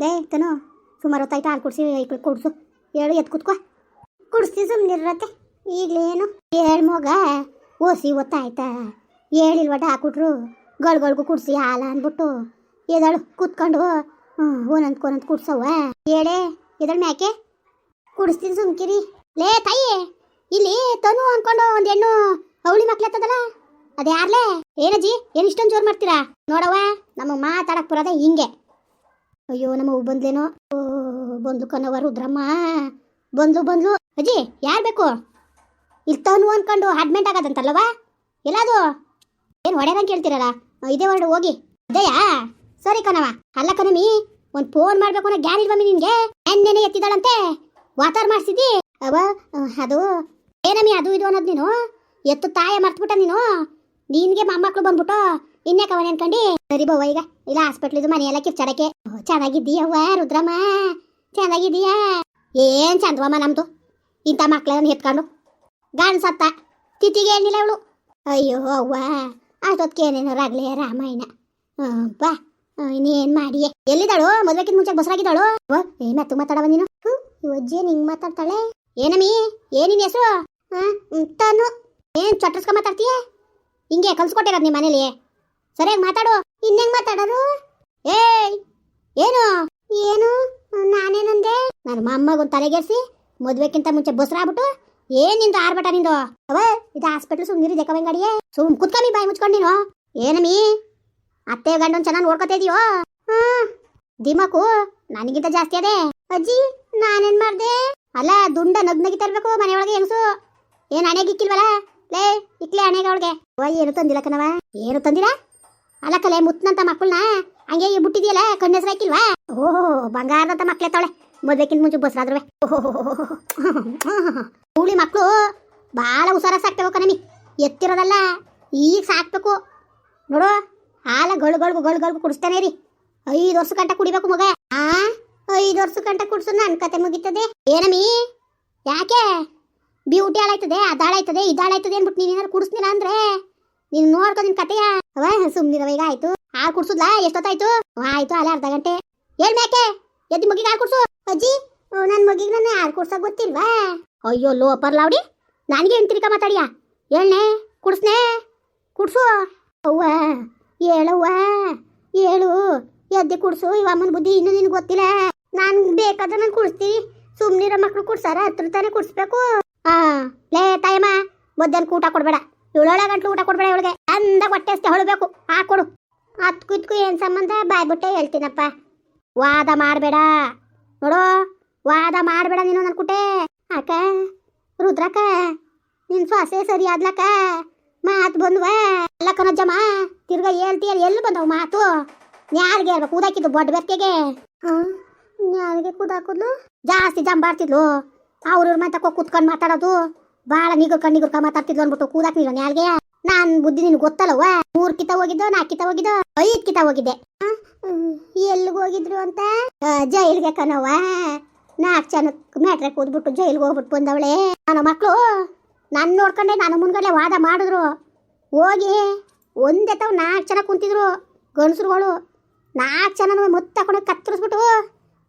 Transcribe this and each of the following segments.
ಲೇ, ತನು, ಸುಮಾರು ಹೊತ್ತಾಯ್ತು, ಹಾಲು ಕುಡಿಸಿ ಐಕ್ಳು ಕುಡ್ಸು. ಹೇಳು ಎತ್ತು ಕೂತ್ಕೋ. ಕುಡಿಸಿ ಸುಮ್ಮನಿರತ್ತೆ ಈಗಲೇನು? ಏಳು ಮಗ, ಓಸಿ ಹೊತ್ತಾಯ್ತಾ. ಹೇಳಿಲ್ವಟ ಹಾಕ್ಬಿಟ್ರು ಗಳಿಗಳಿಗೂ ಕುಡಿಸಿ ಹಾಲ ಅಂದ್ಬಿಟ್ಟು ಎದಳು ಕುತ್ಕೊಂಡು, ಹ್ಞೂ ಓನಂತ ಕೋನಂತ ಕುಡ್ಸವ್ವ. ಹೇಳೇ ಎದಳು ಮ್ಯಾಕೆ? ಕುಡಿಸ್ತೀನಿ ಸುಮ್ಕಿರಿ. ಲೇ, ತಾಯಿ, ಇಲ್ಲಿ ತನು ಅನ್ಕೊಂಡು ಒಂದು ಹೆಣ್ಣು ಅವಳಿ ಮಕ್ಳತ್ತದಲ್ಲ ಅದು ಯಾರ್ಲೇ ಏನಜ್ಜಿ ಏನು ಇಷ್ಟೊಂದು ಜೋರು ಮಾಡ್ತೀರಾ? ನೋಡವ್ವ ನಮಗೆ ಮಾತಾಡಕ್ ಬರೋದೇ ಹಿಂಗೆ. ಅಯ್ಯೋ, ನಮ್ಮ ಅವ್ವ ಬಂದ್ಲೇನೋ ಓ ಬಂದ್ಲು ಕನವ ರುದ್ರಮ್ಮ. ಬಂದ್ಲು ಬಂದ್ಲು ಅಜ್ಜಿ, ಯಾರು ಬೇಕು? ಇರ್ತವನು ಅನ್ಕೊಂಡು ಅಡ್ಮಿಂಟ್ ಆಗದಂತಲ್ಲವಾ ಎಲ್ಲದು ಏನು ಹೊಡೆಯಂಗೆ ಕೇಳ್ತೀರಲ್ಲ? ಇದೇ ಹೊರಡು, ಹೋಗಿ. ಇದೆಯಾ ಸರಿ ಕಣವ ಅಲ್ಲ ಕಣಮಿ ಒಂದು ಫೋನ್ ಮಾಡ್ಬೇಕು ಅನ್ನೋ ಗ್ಯಾನ್ ಇಲ್ವಮ್ಮಿ ನಿನ್ಗೆ? ನೆನ್ನೆನೆ ಎತ್ತಿದಾಳಂತೆ ವಾತಾರ್ ಮಾಡಿಸಿದ್ದಿ? ಅವ ಅದು, ಏನಮ್ಮಿ ಅದು ಇದು ಅನ್ನೋದು ನೀನು? ಎತ್ತು ತಾಯ ಮರ್ತ್ಬಿಟ್ಟ ನೀನು? ನಿನ್ಗೆ ಮೊಮ್ಮಕ್ಳು ಬಂದ್ಬಿಟ್ಟು ಇನ್ಯಾಕ ಅವನ ಅನ್ಕಂಡಿ? ಸರಿ ಬವ್ವ ಈಗ. ಇಲ್ಲ ಹಾಸ್ಪಿಟ್ಲಿದು ಮನೆಯೆಲ್ಲ ಕಿರ್ಚಾಡಕ್ಕೆ. ಓ, ಚೆನ್ನಾಗಿದ್ದೀಯವ್ವ ರುದ್ರಮ್ಮ? ಚೆನ್ನಾಗಿದ್ದೀಯಾ? ಏನ್ ಚಂದವಮ್ಮ ನಮ್ದು? ಇಂಥ ಮಕ್ಳನ್ನ ಎತ್ಕೊಂಡು ಗಾಣ್ ಸತ್ತ. ತಿಥಿಗೆ ಏನಿಲ್ಲ ಅವಳು ಅಯ್ಯೋ ಅವ್ವ ಅಷ್ಟೊತ್ತಿಗೆ ಏನೇನಾರು ಆಗ್ಲಿ ರಾಮಾಯಣ. ಬಾ. ಇನ್ನೇನ್ ಮಾಡಿ ಎಲ್ಲಿದ್ದಾಳು? ಮದ್ವೆಕಿನ ಮುಂಚೆ ಬಸರಾಗಿದ್ದಾಳು? ಏನ್ ಮೆತ್ತು ಮಾತಾಡವ ನೀನು. ಹ್ಮ್, ಈ ಅಜ್ಜಿ ಹಿಂಗ್ ಮಾತಾಡ್ತಾಳೆ. ಏನಮ್ಮಿ ಏನಿನ ಹೆಸರು? ತಾನು. ಏನ್ ಚೊಟ್ಟಸ್ಕ ಮಾತಾಡ್ತೀಯ? ಹಿಂಗೆ ಕಲ್ಸ್ಕೊಟ್ಟಿರೋದು ನಿಮ್ಮ ಮನೇಲಿ? ಸರಿಯಾಗಿ ಮಾತಾಡು ಇನ್ನೆಂಗ್ ಮಾತಾಡೋರು ಏಯ್ ಏನು ಏನು ನಾನೇನಂದೆ ನನ್ನ ಮೊಮ್ಮಗೊಂದು ತಲೆಗೆರ್ಸಿ ಮದ್ವೆಕ್ಕಿಂತ ಮುಂಚೆ ಬಸ್ರಾಗ್ಬಿಟ್ಟು ಏನ್ ನಿಂದು ಆರ್ಭಟ ನಿಂದು ಅವ ಇದು ಹಾಸ್ಪಿಟ್ಲ್ ಸುಮ್ನಿರಿ ಜಕವೆಂಗಡಿಯೇ ಸುಮ್ ಕುತ್ಕಮ್ಮಿ ಬಾಯಿ ಮುಚ್ಕೊಂಡು ನೀನು ಏನಮ್ಮಿ ಅತ್ತೆ ಗಂಡನ್ ಚೆನ್ನಾಗಿ ನೋಡ್ಕೊತಾ ಇದೀಯೋ ಹಾ ದಿಮಾಕು ನನಗಿಂತ ಜಾಸ್ತಿ ಅದೇ ಅಜ್ಜಿ ನಾನೇನ್ ಮಾಡ್ದೆ ಅಲ್ಲ ದುಂಡ ನಗ್ ನಗಿತಾ ಇರ್ಬೇಕು ಮನೆಯೊಳಗೆ ಹೆಂಗಸು ಏನ್ ಹಣೆಗೆ ಇಕ್ಕಿಲ್ವಲ್ಲ ಲೇ ಇಕ್ಲೆ ಹಣೆಗೆ ಅವಳಿಗೆ ಅವ ಏನು ತಂದಿಲ್ಲ ಕಣವ ಏನು ತಂದಿಲ್ಲ ಅಲ್ಲ ಕಲೆ ಮುತ್ತನಂತ ಮಕ್ಕಳನ್ನ ಹಂಗೆ ಬಿಟ್ಟಿದೆಯಲ್ಲ ಕಣ್ಣೆಸ್ರು ಹಾಕಿಲ್ವಾ? ಓಹೋ, ಬಂಗಾರದಂತ ಮಕ್ಳೆ ತಾಳೆ ಮದ್ವೆಕ್ಕಿಂತ ಮುಂಚೆ ಬಸ್ರಾದ್ರವೆ. ಹುಳಿ ಮಕ್ಕಳು ಭಾಳ ಹುಷಾರ ಸಾಕ್ತೇವೆ ಕಣಮಿ ಎತ್ತಿರೋದಲ್ಲ, ಈಗ ಸಾಕ್ಬೇಕು. ನೋಡು, ಹಾಲ ಗಳು ಗಳು ಕುಡಿಸ್ತಾನೆ ರೀ ಐದು ವರ್ಷ ಗಂಟ ಕುಡಿಬೇಕು ಮಗ. ಆ, ಐದು ವರ್ಷ ಗಂಟ ಕುಡ್ಸು ನನ್ನ ಕತೆ ಮುಗೀತದೆ. ಏನಮ್ಮಿ? ಯಾಕೆ? ಬ್ಯೂಟಿ ಹಾಳಾಯ್ತದೆ, ಅದಾಳಾಯ್ತದೆ, ಇದಾಳಾಯ್ತದೆ ಅನ್ಬಿಟ್ಟು ನೀನೇನಾರು ಕುಡಿಸ್ತೀನ ಅಂದ್ರೆ? ನೀನು ನೋಡ್ಕೊ ನಿನ್ ಕತೆಯ ಸುಮ್ನಿರವ ಈಗ ಆಯ್ತು. ಹಾಲು ಕುಡ್ಸುದ್ಲ? ಎಷ್ಟೊತ್ತಾಯ್ತು? ಆಯ್ತು ಅಲ್ಲ ಅರ್ಧ ಗಂಟೆ. ಏನ್ ಮ್ಯಾಕೆ ಎದ್ದು ಮಗಿಗೆ ಹಾಲು ಕುಡ್ಸು. ಅಜ್ಜಿ ನನ್ ಮಗಿಗೆ ನನ್ನ ಹಾಲು ಕುಡ್ಸಕ್ ಗೊತ್ತಿಲ್ವಾ? ಅಯ್ಯೋ, ಲೋಪರ್ ಲಾವ್ಡಿ ನನಗೆ ತಿರ್ಕ ಮಾತಾಡಿಯ? ಹೇಳ್ನೆ ಕುಡ್ಸ್ನೆ? ಕುಡ್ಸು. ಅವ್ವ ಹೇಳವ್ವ ಹೇಳು ಎದ್ದೆ ಕುಡ್ಸು. ಇವ ಅಮ್ಮನ ಬುದ್ಧಿ ಇನ್ನೂ ನಿನ್ಗೆ ಗೊತ್ತಿಲ್ಲ. ನಾನು ಬೇಕಾದ್ರೆ ನಾನು ಕುಡಿಸ್ತೀನಿ. ಸುಮ್ನಿರೋ, ಮಕ್ಳು ಕುಡ್ಸಾರ ಹತ್ರ ತಾನೇ ಕುಡಿಸ್ಬೇಕು. ಹಾ ಲೇ ತಾಯಮ್ಮ ಮಧ್ಯಾಹ್ನ ಊಟ ಕೊಡ್ಬೇಡ. ಏಳೇಳ ಗಂಟ್ಲು ಊಟ ಕೊಡ್ಬೇಡ ಅವಳಿಗೆ ಅಂದ ಹೊಟ್ಟೆ ಅಷ್ಟೇ ಹೊಳಬೇಕು. ಕೊಡು. ಹತ್ಕು ಕುತ್ಕು ಏನು ಸಂಬಂಧ? ಬಾಯ್ಬಿಟ್ಟೆ ಹೇಳ್ತೀನಪ್ಪ. ವಾದ ಮಾಡಬೇಡ. ನೋಡು, ವಾದ ಮಾಡಬೇಡ ನೀನು ನನ್ನ ಕುಟೆ. ಅಕ್ಕ, ರುದ್ರಕ್ಕ, ನಿನ್ ಸೊಸೆ ಸರಿ ಆದ್ಲಕ್ಕ. ಮಾತು ಬಂದ್ವ. ಎಲ್ಲ ಕಣಜ್ಜಮ್ಮ ತಿರ್ಗಾ ಹೇಳ್ತೀಯ ಎಲ್ಲಿ ಬಂದವು ಮಾತು? ನ್ಯಾರಿಗೆ ಹೇಳ್ಬೇಕು ಕೂದಾಕಿದ್ದು ಬೊಡ್ಡ ಬೆರ್ಕೆಗೆ. ನ್ಯಾರಿಗೆ ಕೂದಾಕಿದ್ಲು? ಜಾಸ್ತಿ ಜಂಬಾಡ್ತಿದ್ಲು. ಅವ್ರ ಮಾತಕ್ಕ ಕೂತ್ಕೊಂಡು ಮಾತಾಡೋದು. ಭಾಳ ನಿಗುರ್ಕೊಂಡು ನಿಗುರ್ಕೊಂಡು ಮಾತಾಡ್ತಿದ್ಲು ಅಂದ್ಬಿಟ್ಟು ನೀರ ಯಾರಿಗೆ ನಾನ್ ಬುದ್ಧಿ ನಿನ್ ಗೊತ್ತಲ್ಲವ ಮೂರ್ ಕಿತ ಹೋಗಿದ್ದು, ನಾಲ್ಕು ಕಿತ ಹೋಗಿದ್ದೋ, ಐದ್ ಕಿತ ಹೋಗಿದ್ದೆ. ಎಲ್ಲಿಗೆ ಹೋಗಿದ್ರು ಅಂತ? ಜೈಲ್ಗೆ ಕಣವ ನಾಲ್ಕು ಜನಕ್ಕೆ ಮ್ಯಾಟ್ರೆ ಕೂದ್ಬಿಟ್ಟು ಜೈಲ್ಗೆ ಹೋಗ್ಬಿಟ್ಟು ಬಂದವಳೆ. ನನ್ನ ಮಕ್ಕಳು ನಾನು ನೋಡ್ಕೊಂಡೆ, ನಾನು ಮುಂದ್ಗಡೆ ವಾದ ಮಾಡಿದ್ರು. ಹೋಗಿ, ಒಂದೇ ತಾವು ನಾಲ್ಕು ಜನ ಕುಂತಿದ್ರು, ಗಂಡಸ್ರುಗಳು. ನಾಲ್ಕು ಜನ ಮುತ್ತ ತಗೊಂಡು ಕತ್ತರಿಸ್ಬಿಟ್ಟು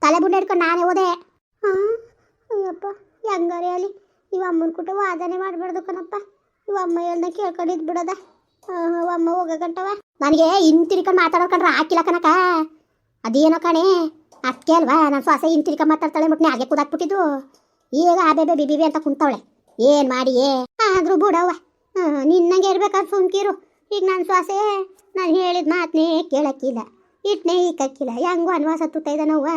ತಲೆ ಬುಂಡೆ ಹಿಡ್ಕೊಂಡು ನಾನೇ ಹೋದೆ. ಹಾಂ ಅಯ್ಯಪ್ಪ, ಹೆಂಗಾರೆ ಅಲ್ಲಿ? ಇವ ಅಮ್ಮನ ಕುಟ ವಾದನೆ ಮಾಡಬಾರ್ದು ಕಣಪ್ಪ. ಇವ ಅಮ್ಮ ಹೇಳ್ದ ಕೇಳ್ಕೊಂಡಿದ್ ಬಿಡದ. ಅಮ್ಮ ಹೋಗ ಗಂಟವ ನನಗೆ ಹಿಂತಿರ್ಕೊಂಡು ಮಾತಾಡೋಕಂಡ್ರೆ ಹಾಕಿಲ್ಲ ಕನಕ ಅದೇನೋ ಕಣೆ. ಅದಕ್ಕೆ ಅಲ್ವಾ? ನನ್ನ ಸ್ವಾಸ ಹಿಂತಿರ್ಕೊಂಡು ಮಾತಾಡ್ತಾಳೆ ಮುಟ್ನೆ ಹಾಗೆ ಕುದಾಕ್ಬಿಟ್ಟಿದ್ದು. ಈಗ ಆ ಬೇಬೆ ಬಿಬಿ ಅಂತ ಕುಂತವಳೆ ಏನ್ ಮಾಡಿಯೇ ಆದ್ರೂ ಬಿಡವ್ವ. ನಿನ್ನಂಗೆ ಇರ್ಬೇಕಾದ್ರೆ ಸುಮ್ಕಿರು. ಈಗ ನನ್ನ ಸ್ವಾಸೆ ನಾನು ಹೇಳಿದ ಮಾತನ್ನೇ ಕೇಳಕ್ಕಿಲ್ಲ. ಇಟ್ನೇ ಕಕ್ಕಿಲ್ಲ ಹೆಂಗೋ ಅನ್ವಾಸ ತುತ್ತ ಇದ್ದಾನವ್ವ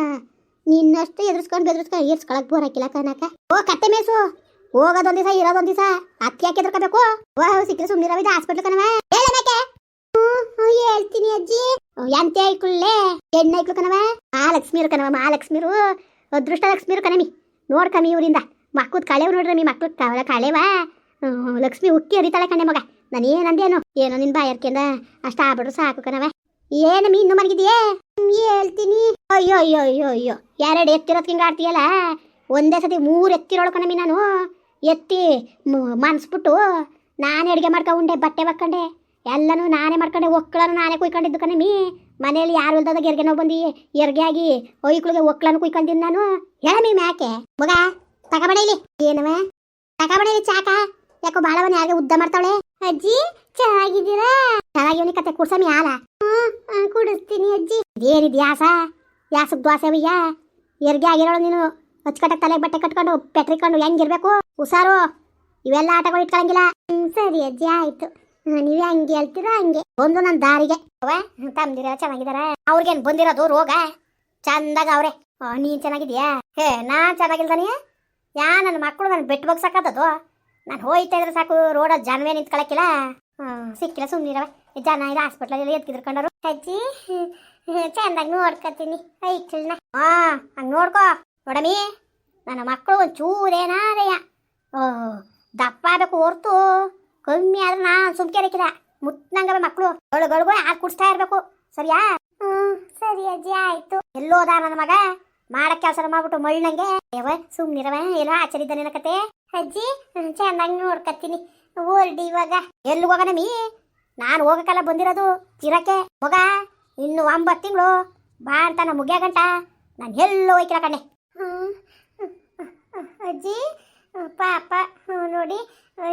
ನಿನ್ನಷ್ಟು ಎದುರಿಸ್ಕೊಂಡು ಬೆದರ್ಸ್ಕೊಂಡು ಇರ್ಸ್ಕೊಳಕ್ ಬೋರ್ ಹಾಕಿಲ್ಲ ಕನಕ ಓ, ಕತ್ತೆ ಮೇಸು! ಹೋಗೋದೊಂದ್ ದಿವಸ, ಇರೋದೊಂದ್ ದಿವಸ. ಅತ್ತಿ ಯಾಕೆ ಎದ್ರಕೋಬೇಕು? ಓ ಸಿಕ್ಕರೆ ಇದು ಹಾಸ್ಪಿಟ್ಲ್ ಕಣವ ಹೇಳ್ತೀನಿ ಅಜ್ಜಿ. ಎಂತ ಐಕ್ಳುಳ್ಳೆ ಹೆಣ್ಣು ಐಕ್ಳು ಕಣವ ಮಹಾಲಕ್ಷ್ಮೀರು ಕಣವ ಮಹಾಲಕ್ಷ್ಮೀರು ಅದೃಷ್ಟ ಲಕ್ಷ್ಮೀರು ಕಣಮಿ ನೋಡ್ಕಮಿ ಇವರಿಂದ. ಮಕ್ಕಳು ಕಳೆವ್ ನೋಡ್ರಿ ಮಿ ಮಕ್ಕಳು ಕವಲ ಕಳೆವ. ಲಕ್ಷ್ಮಿ ಉಕ್ಕಿ ಹರಿತಾಳೆ ಕಣೆ ಮಗ. ನಾನು ಏನಂದೇನು ಏನೋ ನಿನ್ ಬಾಯರ್ಕೆಂದ ಅಷ್ಟ ಆಗ್ಬಿಟ್ರು ಸಾಕು ಕಣವ ಏನಮ್ಮಿ ಇನ್ನು ಮಲಗಿದೆಯೇ? ಹೇಳ್ತೀನಿ. ಅಯ್ಯೋ ಅಯ್ಯೋ ಅಯ್ಯೋ ಅಯ್ಯೋ. ಎರಡು ಎತ್ತಿರೋದ್ ಹಿಂಗೆ ಆಡ್ತೀಯಲ್ಲ? ಒಂದೇ ಸತಿ ಮೂರು ಎತ್ತಿರೋಳು ಕಣಮಿ ನಾನು. ಎತ್ತಿ ಮ- ಮನ್ಸ್ಬಿಟ್ಟು ನಾನೇ ಅಡುಗೆ ಮಾಡ್ಕೊಂಡೆ, ಬಟ್ಟೆ ಒಕ್ಕೊಂಡೆ. ಎಲ್ಲನೂ ನಾನೇ ಮಾಡ್ಕೊಂಡೆ ಒಕ್ಕಳನ್ನು ನಾನೇ ಕುಯ್ಕೊಂಡಿದ್ದು ಕಣಮಿ ಮನೆಯಲ್ಲಿ ಯಾರು ಇಲ್ದಾಗ ಎರ್ಗೆ ನೋವು ಬಂದು? ಎರ್ಗೆ ಆಗಿ ಒಯ್ಕ್ಳಿಗೆ ಕುಯ್ಕೊಂಡಿದ್ದು ನಾನು. ನಾನು ಹೇಳಮಿ ಮ್ಯಾಕೆ? ಮಗ ತಗಬೇಡ ಇಲ್ಲಿ. ಏನವ? ತಗಬೇಡ ಚಾಕ. ಯಾಕೋ ಬಾಳವನ್ನ ಯಾರಿಗೆ ಉದ್ದ ಮಾಡ್ತಾಳೆ ಅಜ್ಜಿ, ಚೆನ್ನಾಗಿದ್ದೀರಾ? ಚೆನ್ನಾಗಿ ಕತೆ ಕುಡ್ಸಮಿ ಹ್ಮ್ ಕುಡಿಸ್ತೀನಿ ಅಜ್ಜಿ. ಏನಿದ್ಯಾಸ ಯಾಸ ಯಾಸಕ್ ಅಯ್ಯ ಎರ್ಗೆ ಆಗಿರೋಳು ನೀನು. ಹಚ್ಕಟ್ಟಕ್ಕೆ ತಲೆಗೆ ಬಟ್ಟೆ ಕಟ್ಕೊಂಡು, ಪೆಟ್ರಿಕೊಂಡು ಹೆಂಗಿರ್ಬೇಕು? ಹುಷಾರು. ಇವೆಲ್ಲ ಆಟಗಳು ಇಟ್ಕೊಳಂಗಿಲ್ಲ. ಸರಿ ಅಜ್ಜಿ, ಆಯ್ತು. ನೀವೇ ಹಂಗೆ ಹೇಳ್ತೀರಾ, ಹಂಗೆ? ಬಂದು ನನ್ನ ದಾರಿಗೆ. ತಮ್ದಿರ ಚೆನ್ನಾಗಿದಾರ. ಅವ್ರಿಗೇನ್ ಬಂದಿರೋದು ರೋಗ? ಚಂದಾಗ ಅವ್ರೆ. ನೀನ್ ಚೆನ್ನಾಗಿದ್ಯಾ? ಹೇ ನಾ? ಚೆನ್ನಾಗಿಲ್ದಾನೆ ಯಾ ನನ್ನ ಮಕ್ಕಳು ನನ್ನ ಬೆಟ್ಟು ಬಗ್ಸಕ್ಕತ್ತದು ನಾನು ಹೋಯ್ತಾ ಇದ್ರೆ ಸಾಕು, ರೋಡ ಜನವೇ ನಿಂತ್ಕೊಳಕ್ಕಿಲ್ಲ. ಸಿಕ್ಕಿಲ್ಲ ಸುಮ್ಮನಿರವೆ ಜನ ಇಲ್ಲ ಹಾಸ್ಪಿಟ್ಲಲ್ಲಿ ಎತ್ಕಿದ್ರಕೊಂಡರು ಅಜ್ಜಿ ಚಂದಾಗಿ ನೋಡ್ಕೊತೀನಿ. ಐಕ್ಳನ್ನ ಹಾ ಹಂಗೆ ನೋಡ್ಕೋ. ನೋಡಮಿ, ನನ್ನ ಮಕ್ಕಳು ಒಂದು ಚೂರೇನಾರಯ್ಯ ಓ ದಪ್ಪ ಅದಕ್ಕೆ ಹೊರ್ತು ಕಮ್ಮಿ ಆದ್ರೆ ನಾನು ಸುಮ್ಕೆ ಇರಕ್ಕಿಲ್ಲ ಮುಟ್ನಂಗವೆ ಮಕ್ಕಳು ಗಳಿಗಳಿಗೂ ಹಾಲು ಕುಡಿಸ್ತಾ ಇರಬೇಕು. ಸರಿಯಾ? ಹ್ಮ್, ಸರಿ ಅಜ್ಜಿ, ಆಯ್ತು. ಎಲ್ಲೋದ ನನ್ನ ಮಗ? ಮಾಡಕ್ ಕೆಲಸ ಮಾಡ್ಬಿಟ್ಟು ಮಳ್ಳಂಗೆ ಏವ ಸುಮ್ನಿರವ ಎಲ್ಲ ಆಚರಿದ್ದ ಕತೆ. ಅಜ್ಜಿ ಚೆನ್ನಾಗಿ ನೋಡ್ಕತ್ತೀನಿ. ಓಲ್ಡಿ ಇವಾಗ. ಎಲ್ಲಿ ಹೋಗನಮಿ ನಾನು ಹೋಗಕ್ಕೆಲ್ಲ ಬಂದಿರೋದು ಇರಕ್ಕೆ ಹೋಗ. ಇನ್ನು ಒಂಬತ್ತು ತಿಂಗಳು. ಬಾ ಅಂತ ನಮ್ಮ ಮುಗಿಯಾಗಂಟ ನಾನು ಎಲ್ಲೋ ಹೋಯ್ಕಿಲ್ಲ ಹ್ಞೂ ಅಜ್ಜಿ. ಪಾಪ ನೋಡಿ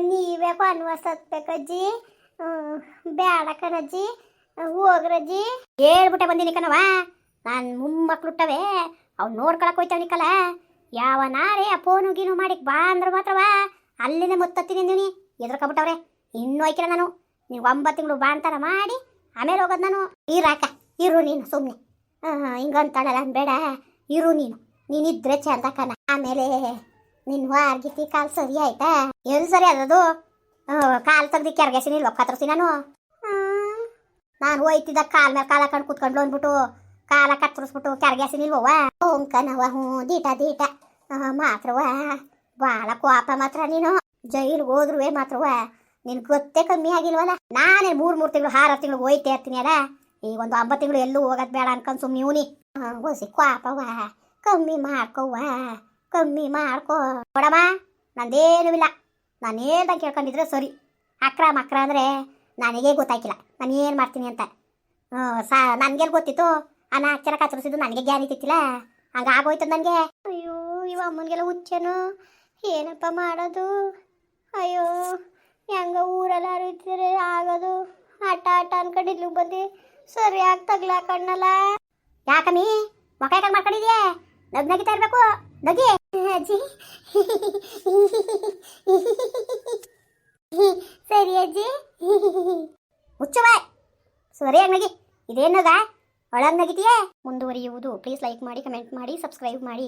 ನೀವೇ ಅನ್ವಸತ್ಬೇಕಜ್ಜಿ ಬೇಡ ಕಣಜ್ಜಿ ಹೋಗ್ರಜ್ಜಿ ಹೇಳ್ಬಿಟ್ಟೆ ಬಂದೀನಿ ಕಣವ ನಾನು ಮುಮ್ಮಕ್ಳು ಹುಟ್ಟವೆ, ಅವ್ನು ನೋಡ್ಕೊಳಕ್ ಹೋಯ್ತಾವ ನಿಕಲ ಯಾವನಾರೇ ಆ ಫೋನು ಗೀನು ಮಾಡಿ ಬಾ ಅಂದ್ರೆ ಮಾತ್ರವ. ಅಲ್ಲಿಂದ ಮುತ್ತತ್ತೀನಿ ಅಂದಿನಿ ಎದ್ರಕೊಬಿಟ್ಟವ್ರೆ ಇನ್ನೂ ಐಕಿಲ್ಲ ನಾನು. ನೀವು ಒಂಬತ್ತು ತಿಂಗಳು ಬಾ ಅಂತಾರ ಮಾಡಿ, ಆಮೇಲೆ ಹೋಗೋದು ನಾನು. ಇರಾಕ ಇರು ನೀನು ಸುಮ್ಮನೆ ಹಿಂಗಂತಾಳಲ್ಲ, ಬೇಡ. ಇರು ನೀನು. ನೀನಿದ್ರೆ ಚಂದ ಕಣ. ಆಮೇಲೆ ನಿನ್ ವಾರ್ಗಿತಿ ಕಾಲ್ ಸರಿ ಆಯ್ತಾ? ಎಲ್ಲಿ ಸರಿ ಅದದು ಕಾಲ್ ತೆಗ್ದು ಕೆರ್ಗೆಸಿ ನಿಲ್ವ ಕತ್ತರಿಸಿ ನಾನು. ನಾನು ಹೋಯ್ತಿದ್ದ ಕಾಲ್ ಮೇಲೆ ಕಾಲ ಕಂಡು ಕುತ್ಕೊಂಡ್ಲು ಅಂದ್ಬಿಟ್ಟು, ಕಾಲ ಕತ್ತರಿಸ್ಬಿಟ್ಟು ಕೆರ್ಗೆಸಿ ನಿಲ್ವವ ಓಂಕನವ ಹ್ಞೂ, ದೀಟ ದೀಟ. ಮಾತ್ರವ ಭಾಳ ಕೋಪ ಮಾತ್ರ ನೀನು. ಜೈಲ್ಗೆ ಹೋದ್ರುವೆ ಮಾತ್ರವ ನಿನ್ ಗೊತ್ತೇ ಕಮ್ಮಿ ಆಗಿಲ್ವಲ್ಲ? ನಾನೇ ಮೂರು ಮೂರು ತಿಂಗಳು, ಆರು ತಿಂಗಳು ಹೋಯ್ತಾ ಇರ್ತೀನಿ ಅಲ್ಲ? ಈಗ ಒಂದು ಒಂಬತ್ತು ತಿಂಗಳು ಎಲ್ಲೂ ಹೋಗೋದು ಬೇಡ ಅನ್ಕೊಂಡು ಸುಮ್ಮನೆ ಇವನಿ. ಹೊಸಿ ಕೋಪವ ಕಮ್ಮಿ ಮಾಡ್ಕೋವ ಕಮ್ಮಿ ಮಾಡ್ಕೋ. ನೋಡಮ್ಮ, ನಂದೇನೂ ಇಲ್ಲ. ನಾನು ಹೇಳ್ದಂಗೆ ಕೇಳ್ಕೊಂಡಿದ್ರೆ ಸರಿ. ಅಕ್ರ ಮಕ್ರ ಅಂದರೆ ನನಗೇ ಗೊತ್ತಾಗಿಲ್ಲ ನಾನು ಏನು ಮಾಡ್ತೀನಿ ಅಂತ. ಹ್ಞೂ, ಸಾ ನನಗೆಲ್ಲ ಗೊತ್ತಿತ್ತು? ಆ ನಾಲ್ಕು ಜನ ನನಗೆ ಗ್ಯಾನ್ ಇತ್ತಿಲ್ಲ ಹಂಗೆ ಆಗೋಯ್ತು ನನಗೆ. ಅಯ್ಯೋ, ಇವ ಅಮ್ಮನಿಗೆಲ್ಲ ಹುಚ್ಚೇನು. ಏನಪ್ಪ ಮಾಡೋದು? ಅಯ್ಯೋ, ಹೆಂಗ ಊರೆಲ್ಲ ಅರಿತಿದ್ರೆ ಆಗೋದು? ಆಟ ಆಟ ಅನ್ಕೊಂಡು ಇಲ್ಲಿಗೆ ಬಂದು. ಸರಿಯಾಗಿ ತಗ್ಲಾಕಣ್ಣಲ್ಲ. ಯಾಕಮ್ಮಿ ಮೊಕ ಯಾಕೆ ಮಾಡ್ಕೊಂಡಿದ್ಯಾ? ನಗ್ ನಗಿತಾ ಇರಬೇಕು? ನಗಿ. ಅಜ್ಜಿ? ಸರಿ ಅಜ್ಜಿ. ಹುಚ್ಚುವ ಸರಿಯಾಗಿ ನಗಿ? ಇದೇನದ ಒಳಗ್ ನಗಿದೆಯೇ ಮುಂದುವರಿಯುವುದು. ಪ್ಲೀಸ್ ಲೈಕ್ ಮಾಡಿ ಕಮೆಂಟ್ ಮಾಡಿ ಸಬ್ಸ್ಕ್ರೈಬ್ ಮಾಡಿ.